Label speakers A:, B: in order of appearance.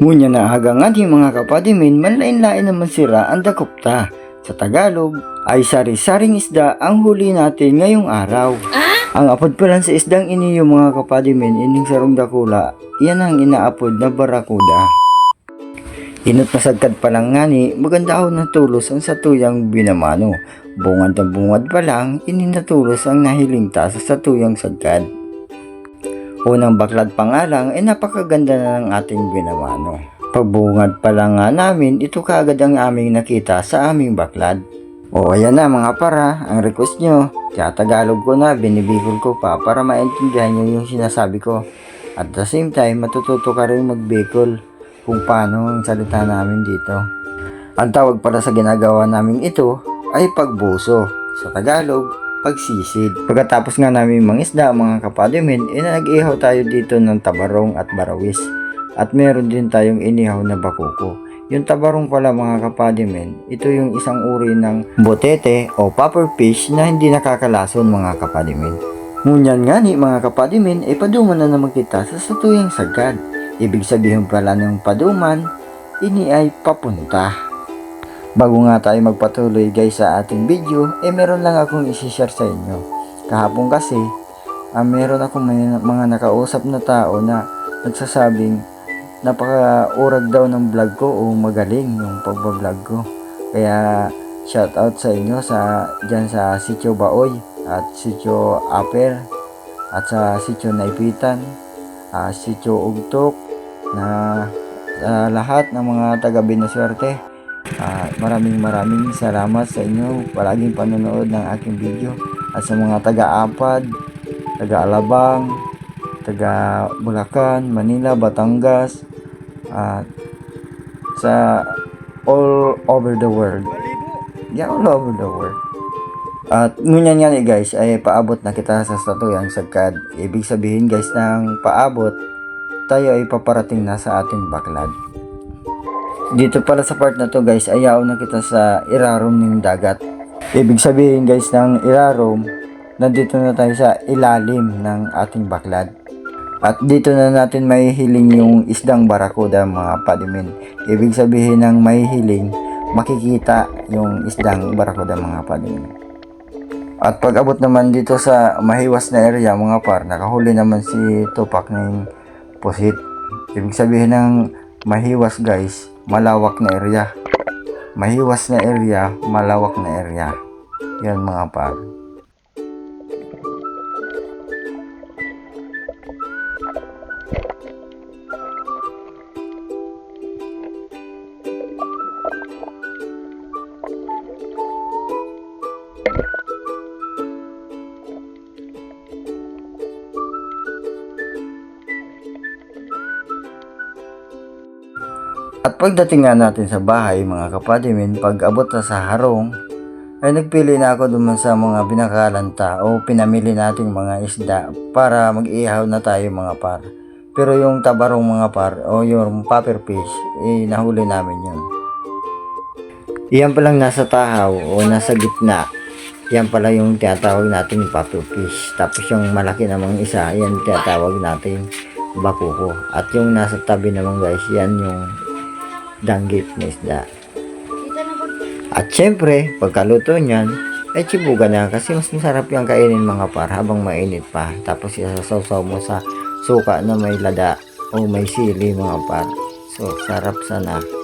A: Ngunya na hagangan hi mga kapadimin, manlain-lain naman sira ang dakopta. Sa Tagalog, ay sari-saring isda ang huli natin ngayong araw. Ang apod pa lang sa isdang ini yung mga kapadimin, ining sarong dakula, yan ang inaapod na barakuda. Inot masagkad pa lang nga ni, maganda ako ng tulos ang satuyang binamano. Bungad na bungad pa lang, ininatulos ang nahiling ta sa satuyang sagkad. Unang baklad pa nga lang, ay napakaganda na ng ating binamano. Pagbungad pa lang nga namin, ito kaagad ang aming nakita sa aming baklad. O ayan na mga para, ang request nyo. Kaya Tagalog ko na, binibigol ko pa para maintindihan nyo yung sinasabi ko. At the same time, matututo ka rin magbikol kung paano ang salita namin dito. Ang tawag para sa ginagawa namin ito ay pagbuso. Sa Tagalog, pagsisid. Pagkatapos nga namin mangisda mga kapadimin, eh nag-ihaw tayo dito ng tabarong at barawis. At meron din tayong inihaw na bakuko. Yung tabarong pala mga kapadimin, ito yung isang uri ng botete o puffer fish na hindi nakakalason mga kapadimin. Ngunyan nga ni mga kapadimin, ay paduman na naman kita sa satuyang sagad. Ibig sabihin pala ng paduman, ini ay papunta. Bago nga tayo magpatuloy guys sa ating video, eh meron lang akong isi-share sa inyo. Kahapon kasi, ah, meron akong mga nakausap na tao na nagsasabing napaka-urag daw ng vlog ko o magaling yung pagbablog ko. Kaya shout out sa inyo sa dyan sa Sitio Baoy at Sitio Aper at sa Sitio Naipitan, ah, Sitio Ugtok na sa lahat ng mga taga Binaswerte. Ah, maraming maraming salamat sa inyo palaging panonood ng aking video at sa mga taga-Apad, taga-Alabang, taga Bulacan, Manila, Batangas at sa all over the world. Yeah, all over the world. At ngunyan nga ni guys ay paabot na kita sa satuyang sagkad. Ibig sabihin guys ng paabot, tayo ay paparating na sa ating baklad. Dito pala sa part na to guys, ayaw na kita sa irarom ng dagat. Ibig sabihin guys ng irarom, nandito na tayo sa ilalim ng ating baklad. At dito na natin mahihiling yung isdang barakuda mga padimin. Ibig sabihin ng mahihiling, makikita yung isdang barakuda mga padimin. At pag abot naman dito sa mahiwas na area mga par, nakahuli naman si Tupac ng pusit. Ibig sabihin ng mahiwas guys, malawak na area. Mahiwas na area, malawak na area. Yan mga par. At pagdating nga natin sa bahay mga kapadimin, pag abot na sa harong, ay nagpili na ako duman sa mga binakalanta o pinamili nating mga isda para mag-ihaw na tayo mga par. Pero yung tabarong mga par o yung puffer fish, eh nahuli namin yun. Iyan palang nasa tahaw o nasa gitna. Yan pala yung tinatawag nating puffer fish. Tapos yung malaki namang isa, yan tinatawag nating bakuko. At yung nasa tabi naman guys, yan yung danggit na isda. At syempre, pagkaluto niyan, ay chibuga na kasi mas masarap yung kainin mga par habang mainit pa. Tapos isasawsaw mo sa suka na may lada o may sili mga par. So, sarap sana.